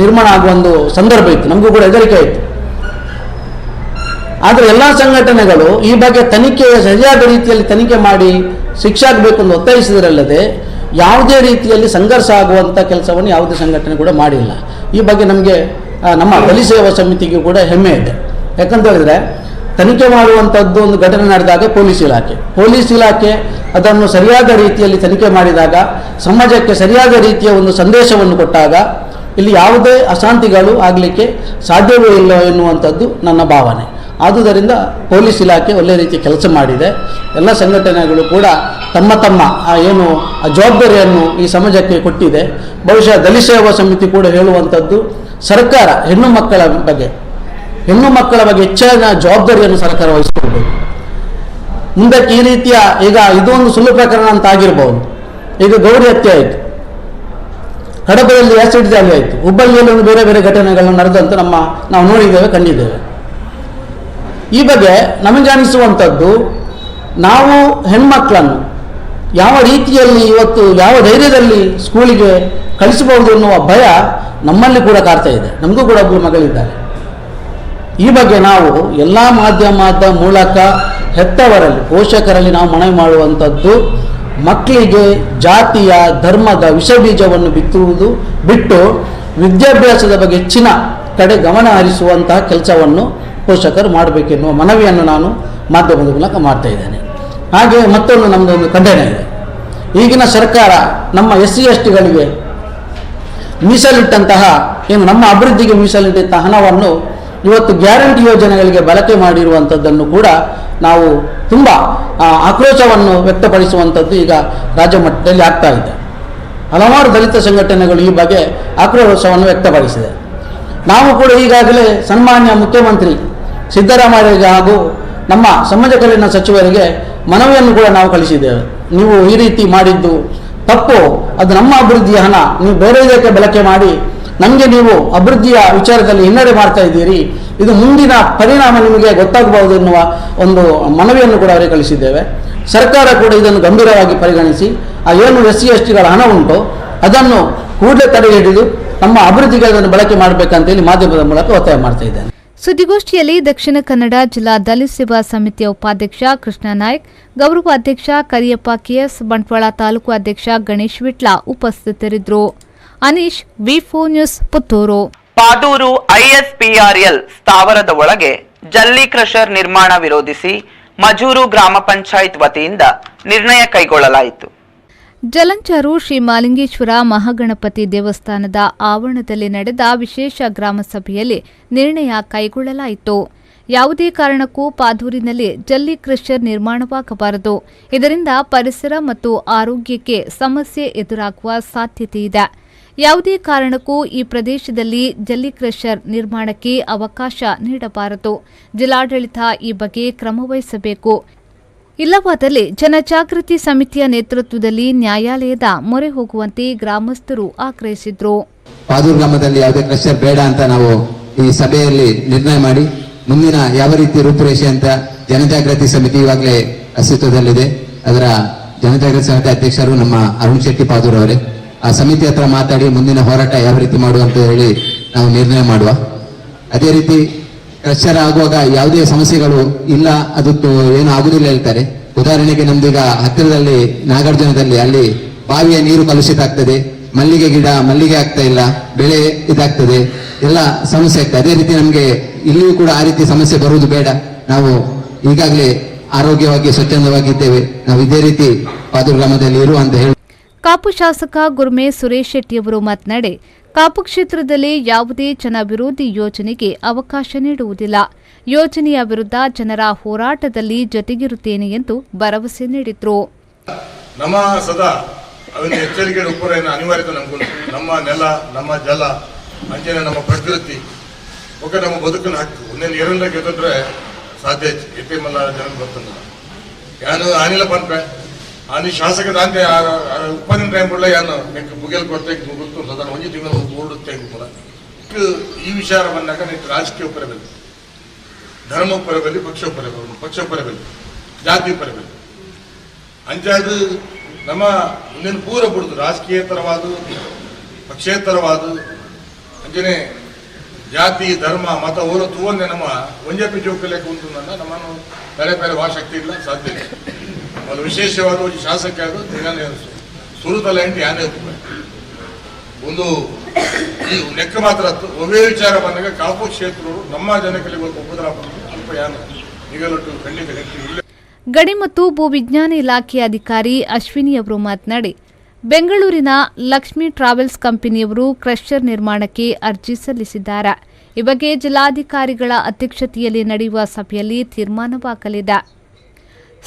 ನಿರ್ಮಾಣ ಆಗುವ ಒಂದು ಸಂದರ್ಭ ಇತ್ತು. ನಮಗೂ ಕೂಡ ಹೆದರಿಕೆ ಇತ್ತು. ಆದರೆ ಎಲ್ಲ ಸಂಘಟನೆಗಳು ಈ ಬಗ್ಗೆ ತನಿಖೆ ಸರಿಯಾದ ರೀತಿಯಲ್ಲಿ ತನಿಖೆ ಮಾಡಿ ಶಿಕ್ಷೆ ಆಗಬೇಕು ಎಂದು ಒತ್ತಾಯಿಸಿದರಲ್ಲದೆ, ಯಾವುದೇ ರೀತಿಯಲ್ಲಿ ಸಂಘರ್ಷ ಆಗುವಂಥ ಕೆಲಸವನ್ನು ಯಾವುದೇ ಸಂಘಟನೆ ಕೂಡ ಮಾಡಿಲ್ಲ. ಈ ಬಗ್ಗೆ ನಮಗೆ ನಮ್ಮ ಬಲಿ ಸೇವಾ ಸಮಿತಿಗೆ ಕೂಡ ಹೆಮ್ಮೆ ಇದೆ. ಯಾಕಂತ ಹೇಳಿದ್ರೆ, ತನಿಖೆ ಮಾಡುವಂಥದ್ದು ಒಂದು ಘಟನೆ ನಡೆದಾಗ ಪೊಲೀಸ್ ಇಲಾಖೆ. ಪೊಲೀಸ್ ಇಲಾಖೆ ಅದನ್ನು ಸರಿಯಾದ ರೀತಿಯಲ್ಲಿ ತನಿಖೆ ಮಾಡಿದಾಗ, ಸಮಾಜಕ್ಕೆ ಸರಿಯಾದ ರೀತಿಯ ಒಂದು ಸಂದೇಶವನ್ನು ಕೊಟ್ಟಾಗ, ಇಲ್ಲಿ ಯಾವುದೇ ಅಶಾಂತಿಗಳು ಆಗಲಿಕ್ಕೆ ಸಾಧ್ಯವೇ ಇಲ್ಲ ಎನ್ನುವಂಥದ್ದು ನನ್ನ ಭಾವನೆ. ಆದುದರಿಂದ ಪೊಲೀಸ್ ಇಲಾಖೆ ಒಳ್ಳೆ ರೀತಿ ಕೆಲಸ ಮಾಡಿದೆ. ಎಲ್ಲ ಸಂಘಟನೆಗಳು ಕೂಡ ತಮ್ಮ ತಮ್ಮ ಏನು ಜವಾಬ್ದಾರಿಯನ್ನು ಈ ಸಮಾಜಕ್ಕೆ ಕೊಟ್ಟಿದೆ. ಬಹುಶಃ ದಲಿತ ಸಮಿತಿ ಕೂಡ ಹೇಳುವಂಥದ್ದು, ಸರ್ಕಾರ ಹೆಣ್ಣು ಮಕ್ಕಳ ಬಗ್ಗೆ, ಹೆಣ್ಣು ಮಕ್ಕಳ ಬಗ್ಗೆ ಹೆಚ್ಚಿನ ಜವಾಬ್ದಾರಿಯನ್ನು ಸರ್ಕಾರ ವಹಿಸಿಕೊಳ್ಬೇಕು ಮುಂದಕ್ಕೆ ಈ ರೀತಿಯ, ಈಗ ಇದೊಂದು ಸುಳ್ಳು ಪ್ರಕರಣ ಅಂತ ಆಗಿರಬಹುದು ಈಗ ಗೌರಿ ಹತ್ಯೆ ಆಯಿತು. ಕಡಬದಲ್ಲಿ ಆಸಿಡ್ ದಾಳಿ ಆಯಿತು. ಹುಬ್ಬಳ್ಳಿಯಲ್ಲಿ ಒಂದು ಬೇರೆ ಬೇರೆ ಘಟನೆಗಳನ್ನು ನಡೆದಂತೆ ನಮ್ಮ, ನಾವು ನೋಡಿದ್ದೇವೆ, ಕಂಡಿದ್ದೇವೆ. ಈ ಬಗ್ಗೆ ನಮಗೆ ಅನಿಸುವಂಥದ್ದು, ನಾವು ಹೆಣ್ಮಕ್ಳನ್ನು ಯಾವ ರೀತಿಯಲ್ಲಿ ಇವತ್ತು, ಯಾವ ಧೈರ್ಯದಲ್ಲಿ ಸ್ಕೂಲಿಗೆ ಕಳಿಸಬಹುದು ಅನ್ನುವ ಭಯ ನಮ್ಮಲ್ಲಿ ಕೂಡ ಕಾಡ್ತಾ ಇದೆ. ನಮಗೂ ಕೂಡ ಒಬ್ಬರು ಮಗಳಿದ್ದಾರೆ. ಈ ಬಗ್ಗೆ ನಾವು ಎಲ್ಲ ಮಾಧ್ಯಮದ ಮೂಲಕ ಹೆತ್ತವರಲ್ಲಿ, ಪೋಷಕರಲ್ಲಿ ನಾವು ಮನವಿ ಮಾಡುವಂಥದ್ದು, ಮಕ್ಕಳಿಗೆ ಜಾತಿಯ ಧರ್ಮದ ವಿಷಬೀಜವನ್ನು ಬಿತ್ತುವುದು ಬಿಟ್ಟು ವಿದ್ಯಾಭ್ಯಾಸದ ಬಗ್ಗೆ ಹೆಚ್ಚಿನ ಕಡೆ ಗಮನ ಹರಿಸುವಂತಹ ಕೆಲಸವನ್ನು ಪೋಷಕರು ಮಾಡಬೇಕೆನ್ನುವ ಮನವಿಯನ್ನು ನಾನು ಮಾಧ್ಯಮದ ಮೂಲಕ ಮಾಡ್ತಾ ಇದ್ದೇನೆ. ಹಾಗೆ ಮತ್ತೊಂದು ನಮ್ಮದೊಂದು ಖಂಡನೆ ಇದೆ. ಈಗಿನ ಸರ್ಕಾರ ನಮ್ಮ ಎಸ್ ಸಿ ಎಸ್ ಟಿಗಳಿಗೆ ಮೀಸಲಿಟ್ಟಂತಹ, ಏನು ನಮ್ಮ ಅಭಿವೃದ್ಧಿಗೆ ಮೀಸಲಿಟ್ಟಂತಹ ಹಣವನ್ನು ಇವತ್ತು ಗ್ಯಾರಂಟಿ ಯೋಜನೆಗಳಿಗೆ ಬಳಕೆ ಮಾಡಿರುವಂಥದ್ದನ್ನು ಕೂಡ ನಾವು ತುಂಬ ಆಕ್ರೋಶವನ್ನು ವ್ಯಕ್ತಪಡಿಸುವಂಥದ್ದು ಈಗ ರಾಜ್ಯ ಮಟ್ಟದಲ್ಲಿ ಆಗ್ತಾ ಇದೆ. ಹಲವಾರು ದಲಿತ ಸಂಘಟನೆಗಳು ಈ ಬಗ್ಗೆ ಆಕ್ರೋಶವನ್ನು ವ್ಯಕ್ತಪಡಿಸಿದೆ. ನಾವು ಕೂಡ ಈಗಾಗಲೇ ಸನ್ಮಾನ್ಯ ಮುಖ್ಯಮಂತ್ರಿ ಸಿದ್ದರಾಮಯ್ಯ ಹಾಗೂ ನಮ್ಮ ಸಮಾಜ ಕಲ್ಯಾಣ ಸಚಿವರಿಗೆ ಮನವಿಯನ್ನು ಕೂಡ ನಾವು ಕಳಿಸಿದ್ದೇವೆ ನೀವು ಈ ರೀತಿ ಮಾಡಿದ್ದು ತಪ್ಪು. ಅದು ನಮ್ಮ ಅಭಿವೃದ್ಧಿಯ ಹಣ. ನೀವು ಬೇರೆ ಇದಕ್ಕೆ ಬಳಕೆ ಮಾಡಿ ನಮಗೆ ನೀವು ಅಭಿವೃದ್ಧಿಯ ವಿಚಾರದಲ್ಲಿ ಹಿನ್ನಡೆ ಮಾಡ್ತಾ ಇದ್ದೀರಿ. ಇದು ಮುಂದಿನ ಪರಿಣಾಮ ನಿಮಗೆ ಗೊತ್ತಾಗಬಹುದು ಎನ್ನುವ ಒಂದು ಮನವಿಯನ್ನು ಕೂಡ ಅವರಿಗೆ ಕಳಿಸಿದ್ದೇವೆ ಸರ್ಕಾರ ಕೂಡ ಇದನ್ನು ಗಂಭೀರವಾಗಿ ಪರಿಗಣಿಸಿ, ಆ ಏನು ಎಸ್ ಸಿ ಎಸ್ ಟಿಗಳ ಹಣ ಉಂಟು, ಅದನ್ನು ಕೂಡಲೇ ತಡೆ ಹಿಡಿದು ನಮ್ಮ ಅಭಿವೃದ್ಧಿಗೆ ಅದನ್ನು ಬಳಕೆ ಮಾಡಬೇಕಂತೇಳಿ ಮಾಧ್ಯಮದ ಮೂಲಕ ಒತ್ತಾಯ ಮಾಡ್ತಾ ಇದ್ದೇನೆ. ಸುದ್ದಿಗೋಷ್ಠಿಯಲ್ಲಿ ದಕ್ಷಿಣ ಕನ್ನಡ ಜಿಲ್ಲಾ ದಲಿತ ಸೇವಾ ಸಮಿತಿಯ ಉಪಾಧ್ಯಕ್ಷ ಕೃಷ್ಣ ನಾಯ್ಕ್, ಗೌರವ ಅಧ್ಯಕ್ಷ ಕರಿಯಪ್ಪ ಕೆಎಸ್, ಬಂಟ್ವಾಳ ತಾಲೂಕು ಅಧ್ಯಕ್ಷ ಗಣೇಶ್ ವಿಟ್ಲಾ ಉಪಸ್ಥಿತರಿದ್ದರು. Aneesh, V four news Puttur. Padur ISPRL ಸ್ಥಾವರದ ಒಳಗೆ ಜಲ್ಲಿ ಕ್ರಷರ್ ನಿರ್ಮಾಣ ವಿರೋಧಿಸಿ ಮಜೂರು ಗ್ರಾಮ ಪಂಚಾಯತ್ ವತಿಯಿಂದ ನಿರ್ಣಯ ಕೈಗೊಳ್ಳಲಾಯಿತು. ಜಲಂಚಾರು ಶ್ರೀ ಮಾಲಿಂಗೇಶ್ವರ ಮಹಾಗಣಪತಿ ದೇವಸ್ಥಾನದ ಆವರಣದಲ್ಲಿ ನಡೆದ ವಿಶೇಷ ಗ್ರಾಮ ಸಭೆಯಲ್ಲಿ ನಿರ್ಣಯ ಕೈಗೊಳ್ಳಲಾಯಿತು. ಯಾವುದೇ ಕಾರಣಕ್ಕೂ ಪಾದೂರಿನಲ್ಲಿ ಜಲ್ಲಿ ಕ್ರಷರ್ ನಿರ್ಮಾಣವಾಗಬಾರದು. ಇದರಿಂದ ಪರಿಸರ ಮತ್ತು ಆರೋಗ್ಯಕ್ಕೆ ಸಮಸ್ಯೆ ಎದುರಾಗುವ ಸಾಧ್ಯತೆ ಇದೆ. ಯಾವುದೇ ಕಾರಣಕ್ಕೂ ಈ ಪ್ರದೇಶದಲ್ಲಿ ಜಲ್ಲಿ ಕ್ರಷರ್ ನಿರ್ಮಾಣಕ್ಕೆ ಅವಕಾಶ ನೀಡಬಾರದು. ಜಿಲ್ಲಾಡಳಿತ ಈ ಬಗ್ಗೆ ಕ್ರಮ ವಹಿಸಬೇಕು ಇಲ್ಲವಾದಲ್ಲಿ ಜನಜಾಗೃತಿ ಸಮಿತಿಯ ನೇತೃತ್ವದಲ್ಲಿ ನ್ಯಾಯಾಲಯದ ಮೊರೆ ಹೋಗುವಂತೆ ಗ್ರಾಮಸ್ಥರು ಆಗ್ರಹಿಸಿದ್ರು. ಪಾದೂರು ಗ್ರಾಮದಲ್ಲಿ ಯಾವುದೇ ಕ್ರಷರ್ ಬೇಡ ಅಂತ ನಾವು ಈ ಸಭೆಯಲ್ಲಿ ನಿರ್ಣಯ ಮಾಡಿ ಮುಂದಿನ ಯಾವ ರೀತಿ ರೂಪುರೇಷೆ ಅಂತ ಜನಜಾಗೃತಿ ಸಮಿತಿ ಇವಾಗಲೇ ಅಸ್ತಿತ್ವದಲ್ಲಿದೆ. ಅದರ ಜನಜಾಗೃತಿ ಸಮಿತಿ ಅಧ್ಯಕ್ಷರು ನಮ್ಮ ಅರುಣ್ ಶೆಟ್ಟಿ ಪಾದೂರ್ ಅವರೇ. ಆ ಸಮಿತಿ ಹತ್ರ ಮಾತಾಡಿ ಮುಂದಿನ ಹೋರಾಟ ಯಾವ ರೀತಿ ಮಾಡುವಂತ ಹೇಳಿ ನಾವು ನಿರ್ಣಯ ಮಾಡುವ. ಅದೇ ರೀತಿ ಕ್ರಷರ್ ಆಗುವಾಗ ಯಾವುದೇ ಸಮಸ್ಯೆಗಳು ಇಲ್ಲ, ಅದಕ್ಕೆ ಏನು ಆಗುದಿಲ್ಲ ಹೇಳ್ತಾರೆ. ಉದಾಹರಣೆಗೆ ನಮ್ದೀಗ ಹತ್ತಿರದಲ್ಲಿ, ನಾಗಾರ್ಜುನದಲ್ಲಿ ಅಲ್ಲಿ ಬಾವಿಯ ನೀರು ಕಲುಷಿತ ಆಗ್ತದೆ ಮಲ್ಲಿಗೆ ಗಿಡ ಮಲ್ಲಿಗೆ ಆಗ್ತಾ ಇಲ್ಲ, ಬೆಳೆ ಇದಾಗ್ತದೆ, ಎಲ್ಲ ಸಮಸ್ಯೆ ಆಗ್ತದೆ. ಅದೇ ರೀತಿ ನಮ್ಗೆ ಇಲ್ಲಿಯೂ ಕೂಡ ಆ ರೀತಿ ಸಮಸ್ಯೆ ಬರುವುದು ಬೇಡ. ನಾವು ಈಗಾಗಲೇ ಆರೋಗ್ಯವಾಗಿ, ಸ್ವಚ್ಛಂದವಾಗಿದ್ದೇವೆ. ನಾವು ಇದೇ ರೀತಿ ಪಾದೂರು ಗ್ರಾಮದಲ್ಲಿ ಅಂತ ಹೇಳಿ. ಕಾಪು ಶಾಸಕ ಗುರ್ಮೆ ಸುರೇಶ್ ಶೆಟ್ಟಿಯವರು ಮಾತನಾಡಿ ಕಾಪು ಕ್ಷೇತ್ರದಲ್ಲಿ ಯಾವುದೇ ಜನ ವಿರೋಧಿ ಯೋಜನೆಗೆ ಅವಕಾಶ ನೀಡುವುದಿಲ್ಲ. ಯೋಜನೆಯ ವಿರುದ್ಧ ಜನರ ಹೋರಾಟದಲ್ಲಿ ಜೊತೆಗಿರುತ್ತೇನೆ ಎಂದು ಭರವಸೆ ನೀಡಿದ್ರು. ನಮ್ಮ ಸದಾ ಎಚ್ಚರಿಕೆ ಅನಿವಾರ್ಯತೆ ನಮ್ಗುಂಟು ನಮ್ಮ ನೆಲ, ನಮ್ಮ ಜಲ, ಅಂಚನೆ ನಮ್ಮ ಪ್ರಕೃತಿ ಒಕ್ಕ ನಮ್ಮ ಬದುಕನ್ನು ಹಾಕ್ತು ಒಂದೇ ನೀರನ್ನ ಗೆದ್ದರೆ ಸಾಧ್ಯ ಎತ್ತೆ ಎಲ್ಲ ಜನ ಗೊತ್ತಂಗಿಲ್ಲ ಯಾರು ಆನಿಲ್ಲ ಪನ್ಪೆ ಆನಿ ಶಾಸಕ ದಾಂತೆ ಉಪ್ಪದಿನ ಟೈಮ್ ಕೂಡ ಯಾನು ನೆಕ್ ಮುಗಿಲ್ ಕೊಡ್ತೆ ಗೊತ್ತು, ಸದನ ಒಂದು ತಿಂಗಳು ಓಡುತ್ತೆ ಕೂಡ ಈ ವಿಚಾರ ಬಂದಾಗ ನಿಂತು ರಾಜಕೀಯ ಪರಬೇಕು ಧರ್ಮ ಉಪರಬೇಕು ಪಕ್ಷ ಉಪರಬೇಕು ಪಕ್ಷ ಉಪರಬೇಕು ಜಾತಿ ಉಪರಬೇಕು ಅಂಜಾದು ನಮ್ಮ ಮುಂದಿನ ಪೂರ ಬಿಡುದು, ರಾಜಕೀಯೇತರವಾದ, ಪಕ್ಷೇತರವಾದ, ಅಂಜನೆ ಜಾತಿ, ಧರ್ಮ, ಮತ ಓರ ತೂವನ್ನೇ ನಮ್ಮ ಒಂಜಪಿ ಜೋಕಲೇ ಕುಂತು ನಮ್ಮನ್ನು ಬೇರೆ ಬೇರೆ ಭಾಷಕ್ತಿ ಇಲ್ಲ ಸಾಧ್ಯ ಇಲ್ಲ. ಒಂದು ವಿಶೇಷವಾದ ಒಂದು ಶಾಸಕ ಅದು ಸುರುತಲ್ಲ ಎಂಟು ಯಾನೇ ಒಂದು ಈ ಲೆಕ್ಕ ಮಾತ್ರ ಒವೇ ವಿಚಾರ ಬಂದಾಗ ಕಾಪು ಕ್ಷೇತ್ರರು ನಮ್ಮ ಜನಕ್ಕೆ ಒಪ್ಪುದರ ಅಲ್ಪ ಯಾನ ಈಗಲೊಟ್ಟು ಖಂಡಿತ ಹೆಚ್ಚು ಗಣಿ ಮತ್ತು ಭೂವಿಜ್ಞಾನ ಇಲಾಖೆಯ ಅಧಿಕಾರಿ ಅಶ್ವಿನಿ ಅವರು ಮಾತನಾಡಿ, ಬೆಂಗಳೂರಿನ ಲಕ್ಷ್ಮಿ ಟ್ರಾವೆಲ್ಸ್ ಕಂಪನಿಯವರು ಕ್ರಷರ್ ನಿರ್ಮಾಣಕ್ಕೆ ಅರ್ಜಿ ಸಲ್ಲಿಸಿದ್ದಾರೆ. ಈ ಬಗ್ಗೆ ಜಿಲ್ಲಾಧಿಕಾರಿಗಳ ಅಧ್ಯಕ್ಷತೆಯಲ್ಲಿ ನಡೆಯುವ ಸಭೆಯಲ್ಲಿ ತೀರ್ಮಾನವಾಗಲಿದೆ.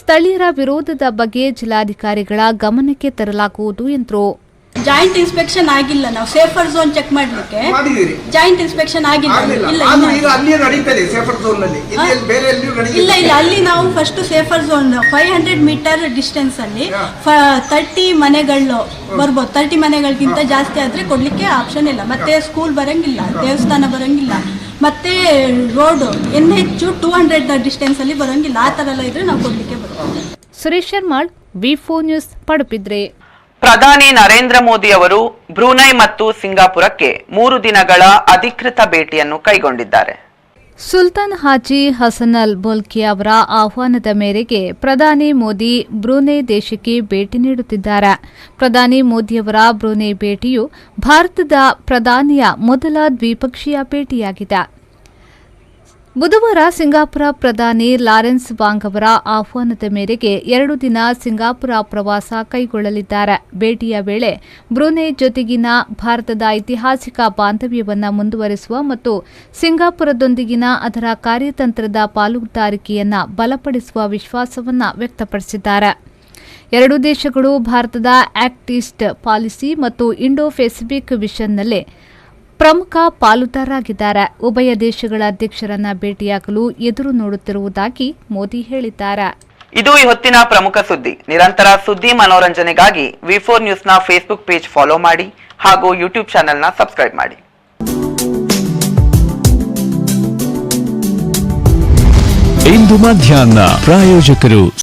ಸ್ಥಳೀಯರ ವಿರೋಧದ ಬಗ್ಗೆ ಜಿಲ್ಲಾಧಿಕಾರಿಗಳ ಗಮನಕ್ಕೆ ತರಲಾಗುವುದು ಎಂದರು. ಜಾಯಿಂಟ್ ಇನ್ಸ್ಪೆಕ್ಷನ್ ಆಗಿಲ್ಲ. ನಾವು ಸೇಫರ್ ಝೋನ್ ಚೆಕ್ ಮಾಡ್ಲಿಕ್ಕೆ. ಜಾಯಿಂಟ್ ಇನ್ಸ್ಪೆಕ್ಷನ್ ಆಗಿಲ್ಲ. ಇಲ್ಲ ಇಲ್ಲ. ಇಲ್ಲ ಅಲ್ಲಿ ನಾವು first safer zone five hundred metre distance ಅಲ್ಲಿ ತರ್ಟಿ ಮನೆಗಳು ಬರ್ಬೋದು. ತರ್ಟಿ ಮನೆಗಳಿಗಿಂತ ಜಾಸ್ತಿ ಆದ್ರೆ ಕೊಡ್ಲಿಕ್ಕೆ ಆಪ್ಷನ್ ಇಲ್ಲ. ಮತ್ತೆ ಸ್ಕೂಲ್ ಬರಂಗಿಲ್ಲ ದೇವಸ್ಥಾನ ಬರಂಗಿಲ್ಲ. ಮತ್ತೆ ರೋಡ್ ಎನ್ ಹೆಚ್ಚು ಟೂ ಹಂಡ್ರೆಡ್ ಡಿಸ್ಟೆನ್ಸ್ ಅಲ್ಲಿ ಬರೋಂಗಿಲ್ಲ. ಆ ತರ ಎಲ್ಲ ಇದ್ರೆ ನಾವು ಕೊಡ್ಲಿಕ್ಕೆ ಬರ್ತೇವೆ Suresh Sharmal V four news Padubidri ಪ್ರಧಾನಿ ನರೇಂದ್ರ ಮೋದಿ ಅವರು ಬ್ರೂನೈ ಮತ್ತು ಸಿಂಗಾಪುರಕ್ಕೆ ಮೂರು ದಿನಗಳ ಅಧಿಕೃತ ಭೇಟಿಯನ್ನು ಕೈಗೊಂಡಿದ್ದಾರೆ. ಸುಲ್ತಾನ್ ಹಾಜಿ ಹಸನ್ ಅಲ್ ಬೋಲ್ಕಿ ಅವರ ಆಹ್ವಾನದ ಮೇರೆಗೆ ಪ್ರಧಾನಿ ಮೋದಿ ಬ್ರೂನೆ ದೇಶಕ್ಕೆ ಭೇಟಿ ನೀಡುತ್ತಿದ್ದಾರೆ. ಪ್ರಧಾನಿ ಮೋದಿಯವರ ಬ್ರೂನೆ ಭೇಟಿಯು ಭಾರತದ ಪ್ರಧಾನಿಯ ಮೊದಲ ದ್ವಿಪಕ್ಷೀಯ ಭೇಟಿಯಾಗಿದೆ. ಬುಧವಾರ ಸಿಂಗಾಪುರ ಪ್ರಧಾನಿ ಲಾರೆನ್ಸ್ ವಾಂಗ್ ಅವರ ಆಹ್ವಾನದ ಮೇರೆಗೆ ಎರಡು ದಿನ ಸಿಂಗಾಪುರ ಪ್ರವಾಸ ಕೈಗೊಳ್ಳಲಿದ್ದಾರೆ. ಭೇಟಿಯ ವೇಳೆ ಬ್ರೂನೆ ಜೊತೆಗಿನ ಭಾರತದ ಐತಿಹಾಸಿಕ ಬಾಂಧವ್ಯವನ್ನು ಮುಂದುವರೆಸುವ ಮತ್ತು ಸಿಂಗಾಪುರದೊಂದಿಗಿನ ಅದರ ಕಾರ್ಯತಂತ್ರದ ಪಾಲುದಾರಿಕೆಯನ್ನು ಬಲಪಡಿಸುವ ವಿಶ್ವಾಸವನ್ನು ವ್ಯಕ್ತಪಡಿಸಿದ್ದಾರೆ. ಎರಡೂ ದೇಶಗಳು ಭಾರತದ ಆಕ್ಟ್ ಈಸ್ಟ್ ಪಾಲಿಸಿ ಮತ್ತು ಇಂಡೋ ಪೆಸಿಫಿಕ್ ವಿಷನ್ನಲ್ಲಿ ಪ್ರಮುಖ ಪಾಲುದಾರರಾಗಿದ್ದಾರೆ. ಉಭಯ ದೇಶಗಳ ಅಧ್ಯಕ್ಷರನ್ನ ಭೇಟಿಯಾಗಲು ಎದುರು ನೋಡುತ್ತಿರುವುದಾಗಿ ಮೋದಿ ಹೇಳಿದ್ದಾರೆ. ಇದು ಈ ಹೊತ್ತಿನ ಪ್ರಮುಖ ಸುದ್ದಿ. ನಿರಂತರ ಸುದ್ದಿ ಮನೋರಂಜನೆಗಾಗಿ ವಿ ಫೋರ್ ನ್ಯೂಸ್ನ ಫೇಸ್ಬುಕ್ ಪೇಜ್ ಫಾಲೋ ಮಾಡಿ ಹಾಗೂ ಯೂಟ್ಯೂಬ್ ಚಾನೆಲ್ನ ಸಬ್ಸ್ಕ್ರೈಬ್ ಮಾಡಿ. ಇಂದು ಮಧ್ಯಾಹ್ನ ಪ್ರಾಯೋಜಕರು